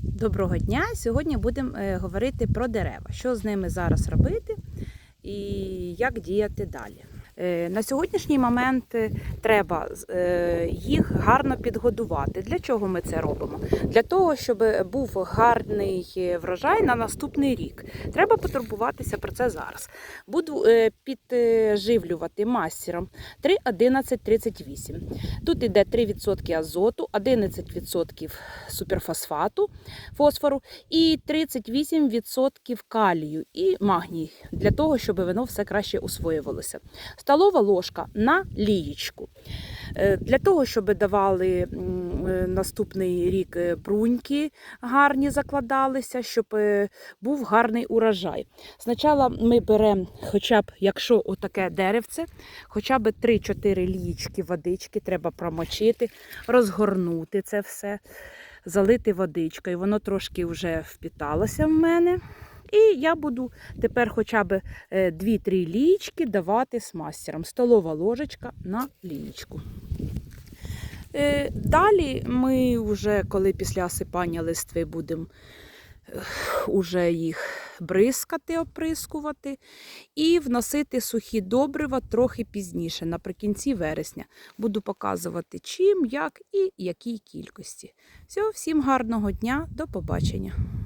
Доброго дня! Сьогодні будемо е, говорити про дерева, що з ними зараз робити і як діяти далі. Е, На сьогоднішній момент е, треба е, їх гарно підгодувати. Для чого ми це робимо? Для того, щоб був гарний врожай на наступний рік. Треба потурбуватися про це зараз. Буду підживлювати мастером 3,11,38. Тут іде 3% азоту, 11% суперфосфату, фосфору і 38% калію і магній для того, щоб воно все краще усвоювалося. Столова ложка на лієчку. Е, Для того, щоб давали е, наступний рік е, бруньки гарні закладалися, щоб е, був гарний урожай. Спочатку ми беремо, хоча б, якщо отаке деревце, хоча б 3-4 лієчки водички треба промочити, розгорнути це все, залити водичкою. Воно трошки вже впіталося в мене. І я буду тепер хоча б 2-3 лієчки давати з мастером. Столова ложечка на лієчку. Е, Далі ми вже, коли після осипання листви будемо е, уже їх бризкати, оприскувати і вносити сухі добрива трохи пізніше, наприкінці вересня. Буду показувати чим, як і якій кількості. Всього, всім гарного дня, до побачення!